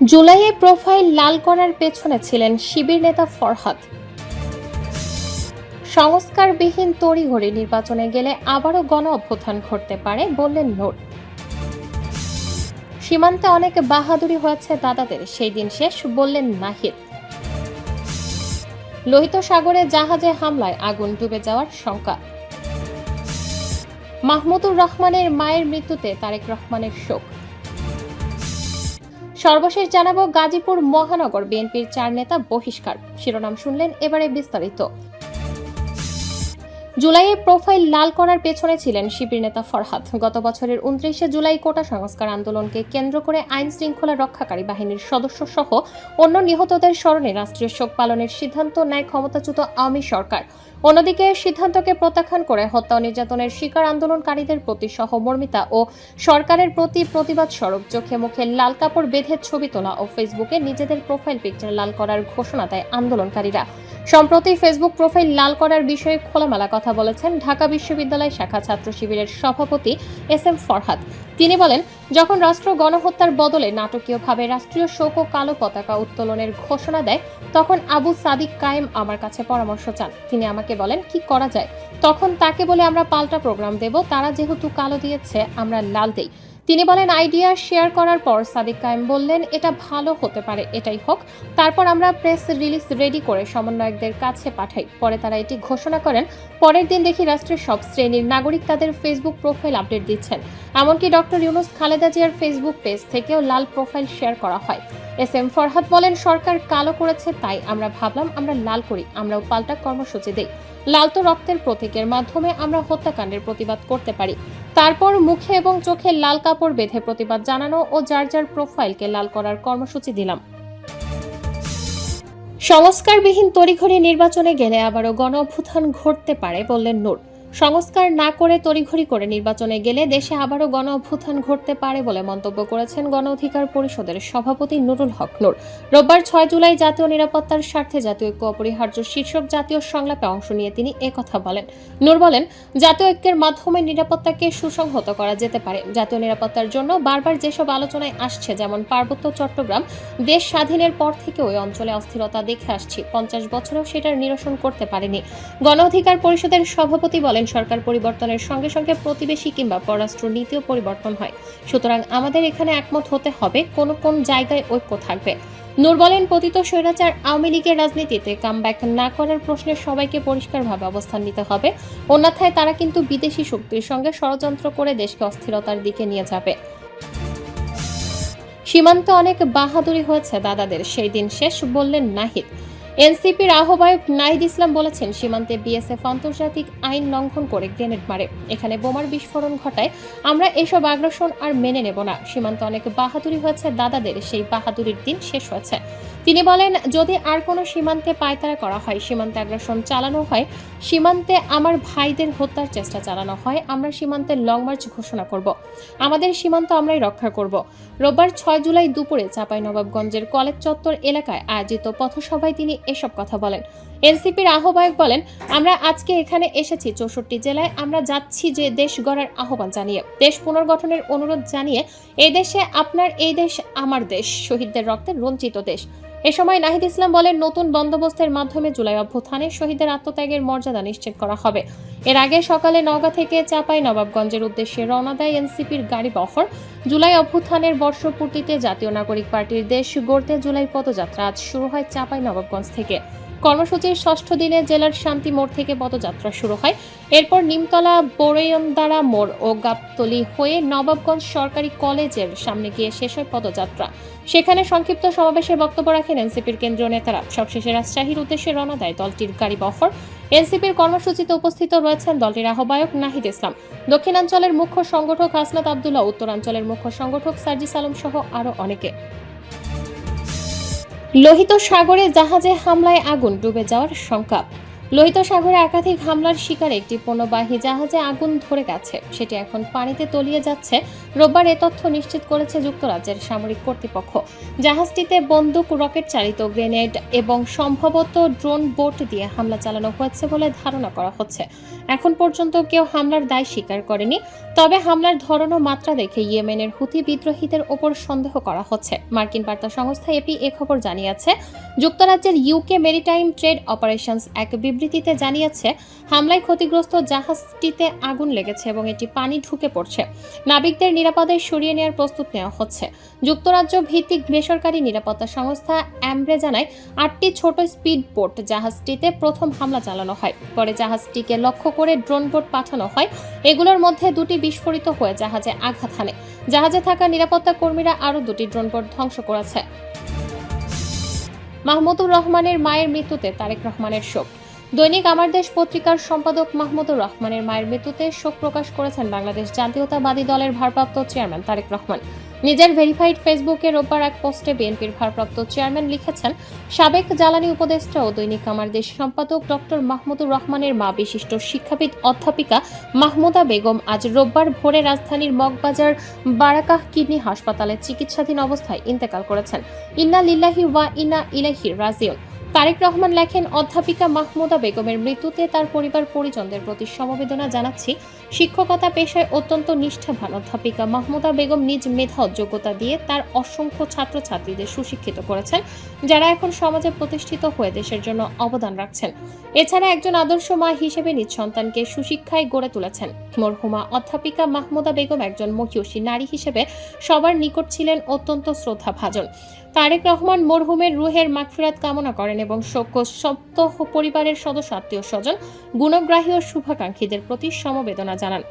জুলাইয়ে প্রোফাইল লাল করার পেছনে ছিলেন শিবির নেতা ফরহাদ। সংস্কারবিহীন তড়িঘড়ি নির্বাচনে গেলে আবারও গণ অভ্যুত্থান ঘটতে পারে বললেন নূর সীমান্তে অনেক বাহাদুরি হয়েছে দাদাদের, সেই দিন শেষ বললেন নাহিদ। লোহিত সাগরে জাহাজে হামলায় আগুন ডুবে যাওয়ার শঙ্কা। মাহমুদুর রহমানের মায়ের মৃত্যুতে তারেক রহমানের শোক। সর্বশেষ জানাব গাজীপুর মহানগর বিএনপির চার নেতা বহিষ্কার। শিরোনাম শুনলেন এবারে বিস্তারিত। জুলাইয়ে প্রোফাইল লাল করার পেছনে ছিলেন শিবির নেতা ফরহাদ। গত বছরের উনত্রিশে জুলাই কোটা সংস্কার আন্দোলনকে কেন্দ্র করে আইন শৃঙ্খলা রক্ষাকারী বাহিনীর সদস্য সহ অন্য নিহতদের স্মরণে রাষ্ট্রীয় শোক পালনের সিদ্ধান্ত নেয় ক্ষমতাচ্যুত আওয়ামী সরকার। অন্যদিকে সিদ্ধান্তকে প্রত্যাখ্যান করে হত্যা নির্যাতনের শিকার আন্দোলনকারীদের প্রতি সহমর্মিতা ও সরকারের প্রতি প্রতিবাদ স্বরূপ চোখে মুখে লাল কাপড় বেঁধে ছবি তোলা ও ফেসবুকে নিজেদের প্রোফাইল পিকচার লাল করার ঘোষণা দেয় আন্দোলনকারীরা। সম্প্রতি ফেসবুক প্রোফাইল লাল করার বিষয়ে খোলামেলা কথা বলেছেন ঢাকা বিশ্ববিদ্যালয় শাখা ছাত্র শিবিরের সভাপতি এস এম ফরহাদ। তিনি বলেন, যখন রাষ্ট্র গণহত্যার বদলে নাটকীয়ভাবে রাষ্ট্রীয় শোক ও কালো পতাকা উত্তোলনের ঘোষণা দেয়, তখন আবু সাদিক কায়েম আমার কাছে পরামর্শ চান। তিনি আমাকে বলেন, কি করা যায়? তখন তাকে বলে, আমরা পাল্টা প্রোগ্রাম দেব, তারা যেহেতু কালো দিয়েছে, আমরা লাল দেই। তিনি বলেন, আইডিয়া শেয়ার করার পর সাদিক কায়েম বললেন, এটা ভালো হতে পারে, এটাই হোক। তারপর আমরা প্রেস রিলিজ রেডি করে সমন্বয়কদের কাছে পাঠাই। পরে তারা এটি ঘোষণা করেন। পরের দিন দেখি রাষ্ট্রের সব শ্রেণির নাগরিক তাদের ফেসবুক প্রোফাইল আপডেট দিচ্ছেন। এমনকি ডক্টর ইউনুস খালেদা জিয়ার ফেসবুক পেজ থেকেও লাল প্রোফাইল শেয়ার করা হয়। এস এম ফরহাদ বলেন, সরকার কালো করেছে, তাই আমরা ভাবলাম আমরা লাল করি, আমরাও পাল্টা কর্মসূচি দেই। লাল তো রক্তের প্রতীকের মাধ্যমে আমরা হত্যাকাণ্ডের প্রতিবাদ করতে পারি। তারপর মুখে এবং চোখে লাল কাপড় বেঁধে প্রতিবাদ জানানো ও যার যার প্রোফাইলকে লাল করার কর্মসূচি দিলাম। সংস্কারবিহীন তড়িঘড়ি নির্বাচনে গেলে আবারও গণ অভ্যুত্থান ঘটতে পারে বললেন নূর সংস্কার না করে তড়িঘড়ি করে নির্বাচনে গেলে দেশে আবারও গণ অভ্যুত্থান ঘটতে পারে বলে মন্তব্য করেছেন গণ অধিকার পরিষদের সভাপতি নুরুল হক নূর। রোববার ছয় জুলাই জাতীয় নিরাপত্তার স্বার্থে জাতীয় ঐক্য অপরিহার্য শীর্ষক জাতীয় সংলাপে অংশ নিয়ে তিনি একথা বলেন। নূর বলেন, জাতীয় ঐক্যের মাধ্যমে নিরাপত্তাকে সুসংহত করা যেতে পারে। জাতীয় নিরাপত্তার জন্য বারবার যেসব আলোচনায় আসছে, যেমন পার্বত্য চট্টগ্রাম, দেশ স্বাধীনের পর থেকে ওই অঞ্চলে অস্থিরতা দেখে আসছি। পঞ্চাশ বছরেও সেটার নিরসন করতে পারেনি। গণ অধিকার পরিষদের সভাপতি বলেন সরকার পরিবর্তনের সঙ্গে সঙ্গে প্রতিবেশী কিংবা পররাষ্ট্র নীতিও পরিবর্তন হয়। সুতরাং আমাদের এখানে একমত হতে হবে, কোন কোন জায়গায় ঐক্য থাকবে। নূর বলেন, পতিত স্বৈরাচার আওয়ামী লীগের রাজনীতিতে কামব্যাক না করার প্রশ্নে সবাইকে পরিষ্কারভাবে অবস্থান নিতে হবে। অন্যথায় তারা কিন্তু বিদেশি শক্তির সঙ্গে ষড়যন্ত্র করে দেশকে অস্থিরতার দিকে নিয়ে যাবে। সীমান্তে অনেক বাহাদুরি হয়েছে দাদাদের, সেই দিন শেষ বললেন নাহিদ। এনসিপির আহ্বায়ক নাহিদ ইসলাম বলেছেন, সীমান্তে বিএসএফ আন্তর্জাতিক আইন লঙ্ঘন করে গ্রেনেড মারে। এখানে বোমার বিস্ফোরণ ঘটায়, আমরা এসব আগ্রাসন আর মেনে নেব না। সীমান্তে অনেক বাহাদুরি হয়েছে, দাদাদের সেই বাহাদুরির দিন শেষ হয়েছে। তিনি বলেন, যদি আর কোনো সীমান্তে পায়তারা করা হয়, সীমান্তে আগ্রাসন চালানো হয়, সীমান্তে আমার ভাইদের হত্যার চেষ্টা চালানো হয়, আমরা সীমান্তে লং মার্চ ঘোষণা করব। আমাদের সীমান্ত আমরাই রক্ষা করব। রোববার ছয় জুলাই দুপুরে চাঁপাইনবাবগঞ্জের কলেজ চত্বর এলাকায় আয়োজিত পথসভায় তিনি এসব কথা বলেন। এনসিপির আহ্বায়ক বলেন, আমরা আজকে এখানে এসেছি, চৌষট্টি জেলায় আমরা যাচ্ছি যে দেশ গড়ার আহ্বান জানিয়ে। দেশ পুনর্গঠনের অনুরোধ জানিয়ে এই দেশে আপনার, এই দেশ আমার দেশ, শহীদদের রক্তে রঞ্চিত দেশ। এ সময় নাহিদ ইসলাম বলেন, নতুন বন্দোবস্তের মাধ্যমে জুলাই অভ্যুত্থানে শহীদদের আত্মত্যাগের মর্যাদা নিশ্চিত করা হবে। এর আগে সকালে নওগাঁ থেকে চাপাই নবাবগঞ্জের উদ্দেশ্যে রওনা দেয় এনসিপির গাড়ি বহর। জুলাই অভ্যুত্থানের বর্ষপূর্তিতে জাতীয় নাগরিক পার্টির দেশ গড়তে জুলাই পদযাত্রা আজ শুরু হয় চাপাই নবাবগঞ্জ থেকে। কর্মসূচির ষষ্ঠ দিনে জেলার শান্তি মোড় থেকে পদযাত্রা শুরু হয়। এরপর নিমতলা বোরেয়নদারা মোড় ও গাবতলি হয়ে নবাবগঞ্জ সরকারি কলেজের সামনে গিয়ে শেষ হয় পদযাত্রা। সেখানে সংক্ষিপ্ত সমাবেশে বক্তব্য রাখেন এনসিপির কেন্দ্রীয় নেতারা। সবশেষে রাজশাহীর উদ্দেশ্যে রওনা দেয় দলটির গাড়ি বহর। এনসিপির কর্মসূচিতে উপস্থিত রয়েছেন দলটির আহ্বায়ক নাহিদ ইসলাম। দক্ষিণাঞ্চলের মুখ্য সংগঠক হাসনাত আবদুল্লাহ, উত্তরাঞ্চলের মুখ্য সংগঠক সার্জিস আলম সহ আরও অনেকে। লোহিত সাগরে জাহাজে হামলায় আগুন ডুবে যাওয়ার শঙ্কা লোহিত সাগরে একাধিক হামলার শিকার একটি পণ্যবাহী জাহাজে আগুন ধরে গেছে। সেটি এখন পানিতে তলিয়ে যাচ্ছে। রোববার এ তথ্য নিশ্চিত করেছে যুক্তরাজ্যের সামরিক কর্তৃপক্ষ। জাহাজটিতে বন্দুক, রকেট চালিত গ্রেনেড এবং সম্ভবত ড্রোন বোট দিয়ে হামলা চালানো হয়েছে বলে ধারণা করা হচ্ছে। এখন পর্যন্ত কেউ হামলার দায় স্বীকার করেনি। তবে হামলার ধরন ও মাত্রা দেখে ইয়েমেনের হুথি বিদ্রোহীদের ওপর সন্দেহ করা হচ্ছে। মার্কিন বার্তা সংস্থা এপি এ খবর জানিয়েছে, যুক্তরাজ্যের ইউকে মেরিটাইম ট্রেড অপারেশনস এক বিবৃতিতে জানিয়েছে, হামলায় ক্ষতিগ্রস্ত জাহাজটিতে আগুন লেগেছে এবং এটি পানি ঢুকে পড়ছে। নাবিকদের নিরাপদে সরিয়ে নেওয়ার প্রস্তুত নেওয়া হচ্ছে। যুক্তরাজ্য ভিত্তিক বেসরকারি নিরাপত্তা সংস্থা অ্যামব্রে জানায়, আটটি ছোট স্পিড বোট জাহাজটিতে প্রথম হামলা চালানো হয়। পরে জাহাজটিকে লক্ষ্য করে ড্রোন বোট পাঠানো হয়। এগুলোর মধ্যে দুটি বিস্ফোরিত হয়ে জাহাজে আঘাত হানে। জাহাজে থাকা নিরাপত্তা কর্মীরা আরও দুটি ড্রোন বোট ধ্বংস করেছে। মাহমুদুর রহমানের মায়ের মৃত্যুতে তারেক রহমানের শোক। দৈনিক আমার দেশ পত্রিকার সম্পাদক মাহমুদুর রহমানের মায়ের মৃত্যুতে শোক প্রকাশ করেছেন বাংলাদেশ জাতীয়তাবাদী দলের ভারপ্রাপ্ত চেয়ারম্যান তারেক রহমান। নিজের ভেরিফাইড ফেসবুকে রোববার এক পোস্টে বিএনপির ভারপ্রাপ্ত চেয়ারম্যান লিখেছেন, সাবেক জ্বালানি উপদেষ্টা ও দৈনিক আমার দেশ সম্পাদক ডক্টর মাহমুদুর রহমানের মা বিশিষ্ট শিক্ষাবিদ অধ্যাপিকা মাহমুদা বেগম আজ রোববার ভোরে রাজধানীর মগবাজার বারাকাহ কিডনি হাসপাতালে চিকিৎসাধীন অবস্থায় ইন্তেকাল করেছেন। ইন্না লিল্লাহি ওয়া ইন্না ইলাইহি রাজিউন। তারেক রহমান লেখেন, অধ্যাপিকা মাহমুদা বেগমের মৃত্যুতে তার পরিবার পরিজনদের প্রতি সমবেদনা জানাচ্ছি। শিক্ষকতা পেশায় অত্যন্ত নিষ্ঠাবান অধ্যাপিকা মাহমুদা বেগম নিজ মেধা যোগ্যতা দিয়ে তার অসংখ্য ছাত্রছাত্রীদের সুশিক্ষিত করেছেন, যারা এখন সমাজে প্রতিষ্ঠিত হয়ে দেশের জন্য অবদান রাখছেন। এছাড়া একজন আদর্শ মা হিসেবে নিজ সন্তানকে সুশিক্ষায় গড়ে তুলেছেন। মরহুমা অধ্যাপিকা মাহমুদা বেগম একজন মহিষী নারী হিসেবে সবার নিকট ছিলেন অত্যন্ত শ্রদ্ধাভাজন। তারেক রহমান মরহুমের রুহের মাগফিরাত কামনা করেন এবং শোক সপ্ত পরিবারের সদস্য আত্মীয় স্বজন গুণগ্রাহী ও শুভাকাঙ্ক্ষীদের প্রতি সমবেদনা জানান।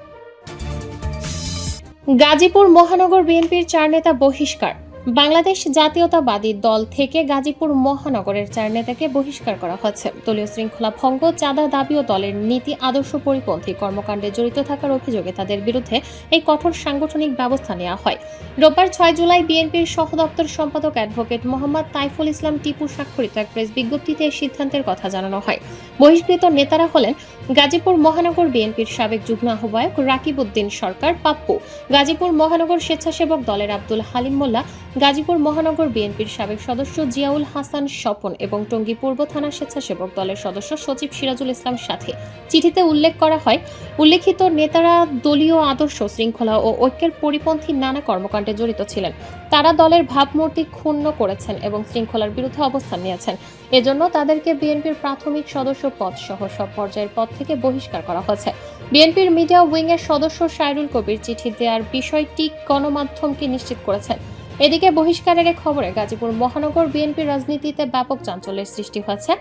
গাজীপুর মহানগর বিএনপির চার নেতা বহিষ্কার। বাংলাদেশ জাতীয়তাবাদী দল থেকে গাজীপুর মহানগরের চার নেতাকে বহিষ্কার করা হচ্ছে। দলীয় শৃঙ্খলা ভঙ্গ, চাঁদা দাবি ও দলের নীতি, আদর্শ পরিপন্থী কর্মকাণ্ডে জড়িত থাকার অভিযোগে তাদের বিরুদ্ধে এই কঠোর সাংগঠনিক ব্যবস্থা নেওয়া হয়। রোববার ছয় জুলাই বিএনপির সহ দপ্তর সম্পাদক অ্যাডভোকেট মোহাম্মদ তাইফুল ইসলাম টিপু স্বাক্ষরিত এক প্রেস বিজ্ঞপ্তিতে এই সিদ্ধান্তের কথা জানানো হয়। বহিষ্কৃত নেতারা হলেন গাজীপুর মহানগর বিএনপির সাবেক যুগ্ম আহ্বায়ক রাকিব উদ্দিন সরকার, পাপ্পু। গাজীপুর মহানগর স্বেচ্ছাসেবক দলের আব্দুল হালিম মোল্লা গাজীপুর মহানগর বিএনপির সাবেক সদস্য জিয়াউল হাসান স্বপন এবং টঙ্গী পূর্ব থানা স্বেচ্ছাসেবক দলের সদস্য সচিব সিরাজুল ইসলাম সাথে চিঠিতে উল্লেখ করা হয়, উল্লেখিত নেতারা দলীয় আদর্শ, শৃঙ্খলা ও ঐক্যের পরিপন্থী নানা কর্মকাণ্ডে জড়িত ছিলেন। তারা দলের ভাবমূর্তি ক্ষুণ্ণ করেছেন এবং শৃঙ্খলার বিরুদ্ধে অবস্থান নিয়েছেন। এজন্য তাদেরকে বিএনপির প্রাথমিক সদস্য পদ সহ সব পর্যায়ের পদ থেকে বহিষ্কার করা হয়েছে। বিএনপির মিডিয়া উইং এর সদস্য সাইরুল কবির চিঠি দেওয়ার বিষয়টি গণমাধ্যমকে নিশ্চিত করেছেন। এদিকে বহিষ্কারের খবরে গাজীপুর মহানগর বিএনপির রাজনীতিতে ব্যাপক চাঞ্চল্যের সৃষ্টি হয়েছে।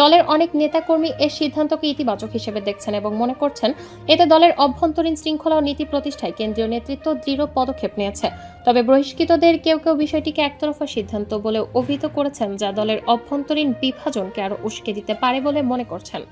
দলের অনেক নেতাকর্মী এর সিদ্ধান্তকে ইতিবাচক হিসেবে দেখছেন এবং মনে করছেন, এতে দলের অভ্যন্তরীণ শৃঙ্খলা ও নীতি প্রতিষ্ঠায় কেন্দ্রীয় নেতৃত্ব দৃঢ় পদক্ষেপ নিয়েছে। তবে বহিষ্কৃতদের কেউ কেউ বিষয়টিকে একতরফা সিদ্ধান্ত বলে অভিহিত করেছেন, যা দলের অভ্যন্তরীণ বিভাজনকে আরও উস্কে দিতে পারে বলে মনে করছেন।